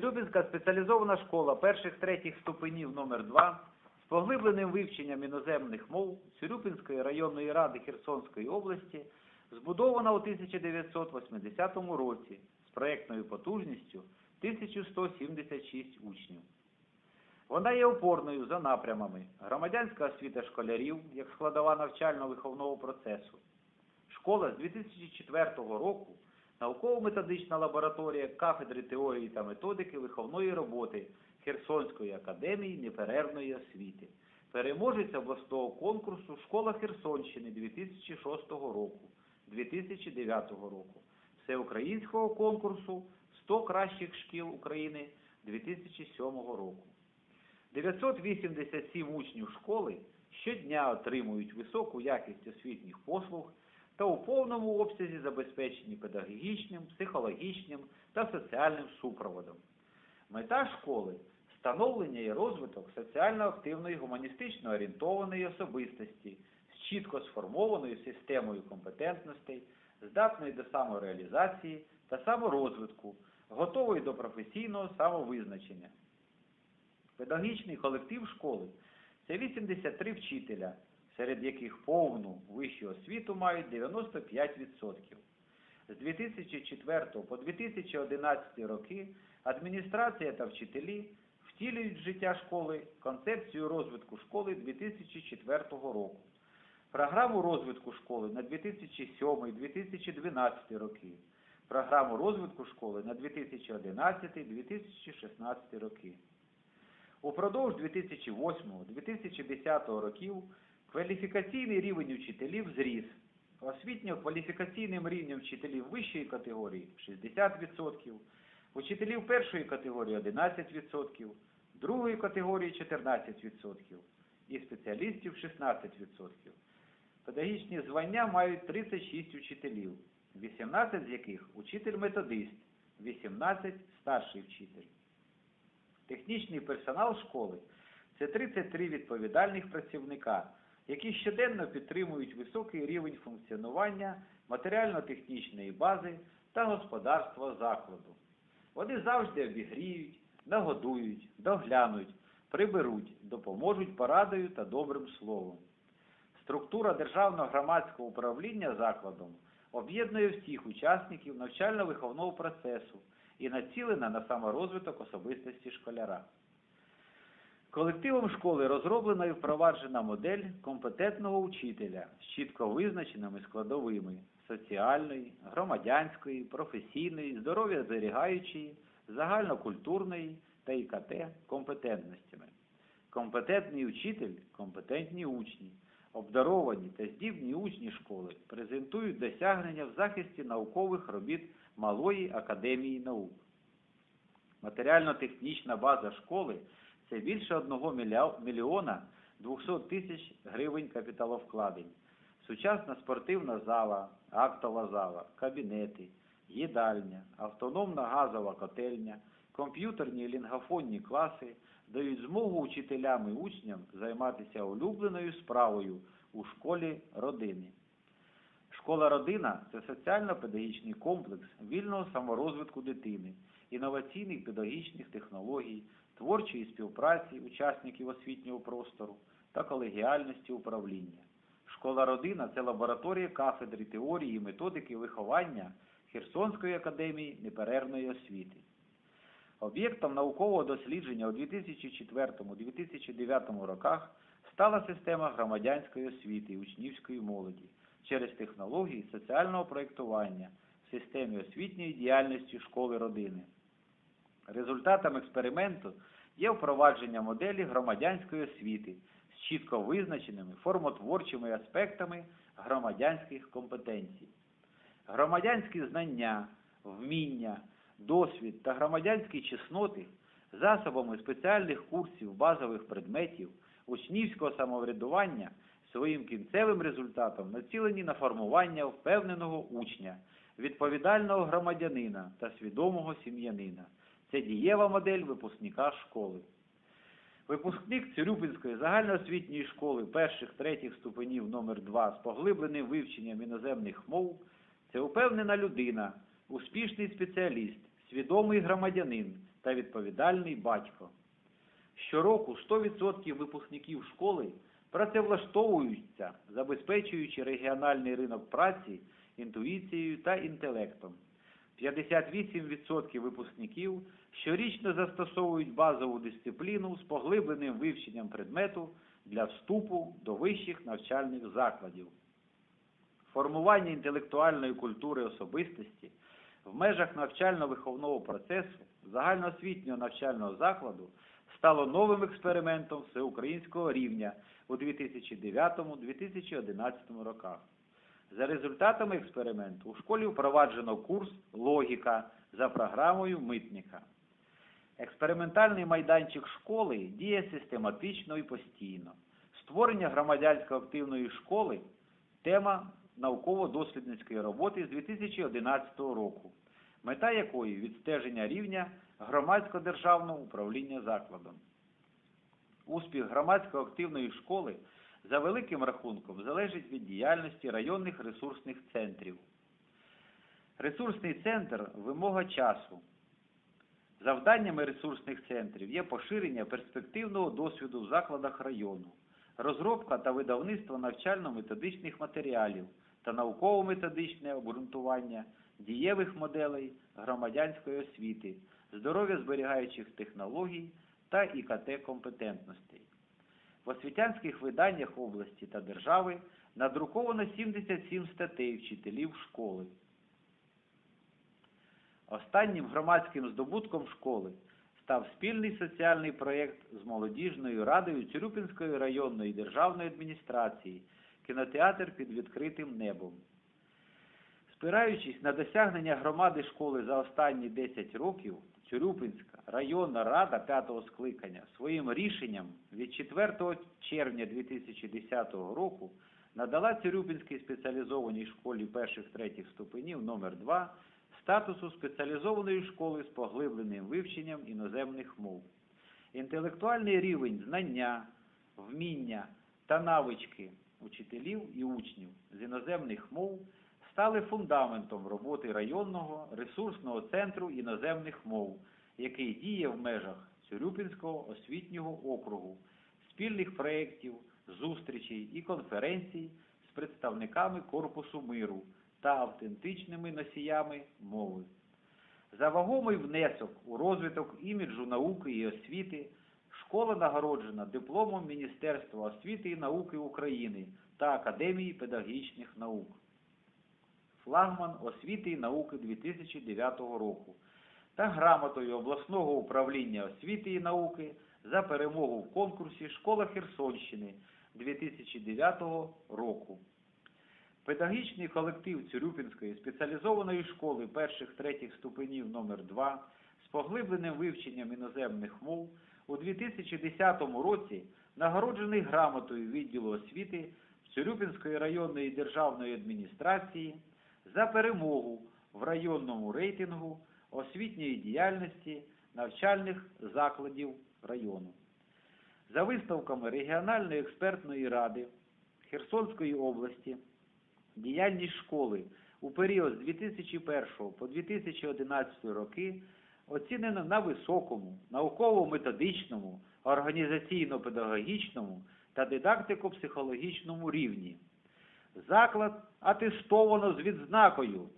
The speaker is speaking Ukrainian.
Цюрюбинська спеціалізована школа перших третіх ступенів номер 2 з поглибленим вивченням іноземних мов Цюрюбинської районної ради Херсонської області збудована у 1980 році з проєктною потужністю 1176 учнів. Вона є опорною за напрямами громадянська освіта школярів як складова навчально-виховного процесу. Школа з 2004 року науково-методична лабораторія кафедри теорії та методики виховної роботи Херсонської академії неперервної освіти, переможець обласного конкурсу Школа Херсонщини 2006 року, 2009 року, всеукраїнського конкурсу 100 кращих шкіл України 2007 року. 987 учнів школи щодня отримують високу якість освітніх послуг та у повному обсязі забезпечені педагогічним, психологічним та соціальним супроводом. Мета школи становлення і розвиток соціально активної гуманістично орієнтованої особистості з чітко сформованою системою компетентностей, здатної до самореалізації та саморозвитку, готової до професійного самовизначення. Педагогічний колектив школи це 83 вчителя, серед яких повну вищу освіту мають 95%. З 2004 по 2011 роки адміністрація та вчителі втілюють в життя школи концепцію розвитку школи 2004 року, програму розвитку школи на 2007-2012 роки, програму розвитку школи на 2011-2016 роки. Упродовж 2008-2010 років кваліфікаційний рівень учителів зріс. Освітньо-кваліфікаційним рівнем вчителів вищої категорії 60%, учителів першої категорії 11%, другої категорії 14% і спеціалістів 16%. Педагогічні звання мають 36 учителів, 18 з яких учитель-методист, 18 старший вчитель. Технічний персонал школи це 33 відповідальних працівника, які щоденно підтримують високий рівень функціонування матеріально-технічної бази та господарства закладу. Вони завжди обігріють, нагодують, доглянуть, приберуть, допоможуть порадою та добрим словом. Структура державного громадського управління закладом об'єднує всіх учасників навчально-виховного процесу і націлена на саморозвиток особистості школяра. Колективом школи розроблена і впроваджена модель компетентного учителя з чітко визначеними складовими соціальної, громадянської, професійної, здоров'я зберігаючої, загальнокультурної та ІКТ компетентностями. Компетентний учитель, компетентні учні, обдаровані та здібні учні школи презентують досягнення в захисті наукових робіт Малої академії наук. Матеріально-технічна база школи це більше 1 мільйона 200 тисяч гривень капіталовкладень. Сучасна спортивна зала, актова зала, кабінети, їдальня, автономна газова котельня, комп'ютерні і лінгофонні класи дають змогу учителям і учням займатися улюбленою справою у школі родини. Школа родина це соціально-педагогічний комплекс вільного саморозвитку дитини, інноваційних педагогічних технологій, творчої співпраці учасників освітнього простору та колегіальності управління. Школа родина це лабораторія кафедри теорії і методики виховання Херсонської академії неперервної освіти. Об'єктом наукового дослідження у 2004-2009 роках стала система громадянської освіти і учнівської молоді через технології соціального проєктування в системі освітньої діяльності школи родини. Результатом експерименту є впровадження моделі громадянської освіти з чітко визначеними формотворчими аспектами громадянських компетенцій. Громадянські знання, вміння, досвід та громадянські чесноти засобами спеціальних курсів базових предметів учнівського самоврядування своїм кінцевим результатом націлені на формування впевненого учня, відповідального громадянина та свідомого сім'янина. Це дієва модель випускника школи. Випускник Цюрюпинської загальноосвітньої школи перших третіх ступенів номер 2 з поглибленим вивченням іноземних мов це упевнена людина, успішний спеціаліст, свідомий громадянин та відповідальний батько. Щороку 100% випускників школи працевлаштовуються, забезпечуючи регіональний ринок праці інтуїцією та інтелектом. 58% випускників щорічно застосовують базову дисципліну з поглибленим вивченням предмету для вступу до вищих навчальних закладів. Формування інтелектуальної культури особистості в межах навчально-виховного процесу загальноосвітнього навчального закладу стало новим експериментом всеукраїнського рівня у 2009-2011 роках. За результатами експерименту у школі впроваджено курс Логіка за програмою митника. Експериментальний майданчик школи діє систематично і постійно. Створення громадянсько-активної школи тема науково-дослідницької роботи з 2011 року, мета якої відстеження рівня громадсько-державного управління закладом. Успіх громадсько-активної школи за великим рахунком залежить від діяльності районних ресурсних центрів. Ресурсний центр вимога часу. Завданнями ресурсних центрів є поширення перспективного досвіду в закладах району, розробка та видавництво навчально-методичних матеріалів та науково-методичне обґрунтування дієвих моделей громадянської освіти, здоров'я зберігаючих технологій та ІКТ-компетентностей. В освітянських виданнях області та держави надруковано 77 статей вчителів школи. Останнім громадським здобутком школи став спільний соціальний проєкт з молодіжною радою Цюрюпінської районної державної адміністрації кінотеатр під відкритим небом. Спираючись на досягнення громади школи за останні 10 років, Цюрюпинська районна рада 5-го скликання своїм рішенням від 4 червня 2010 року надала Цюрюпинській спеціалізованій школі перших-третіх ступенів номер 2 статусу спеціалізованої школи з поглибленим вивченням іноземних мов. Інтелектуальний рівень знання, вміння та навички учителів і учнів з іноземних мов стали фундаментом роботи районного ресурсного центру іноземних мов, який діє в межах Цюрюпінського освітнього округу, спільних проєктів, зустрічей і конференцій з представниками Корпусу миру та автентичними носіями мови. За вагомий внесок у розвиток іміджу науки і освіти школа нагороджена дипломом Міністерства освіти і науки України та Академії педагогічних наук. Флагман освіти і науки 2009 року та грамотою обласного управління освіти і науки за перемогу в конкурсі Школа Херсонщини 2009 року. Педагогічний колектив Цюрюпінської спеціалізованої школи перших-третіх ступенів номер 2 з поглибленим вивченням іноземних мов у 2010 році нагороджений грамотою відділу освіти Цюрюпінської районної державної адміністрації за перемогу в районному рейтингу освітньої діяльності навчальних закладів району. За висновками регіональної експертної ради Херсонської області діяльність школи у період з 2001 по 2011 роки оцінено на високому, науково-методичному, організаційно-педагогічному та дидактико-психологічному рівні. Заклад атестовано з відзнакою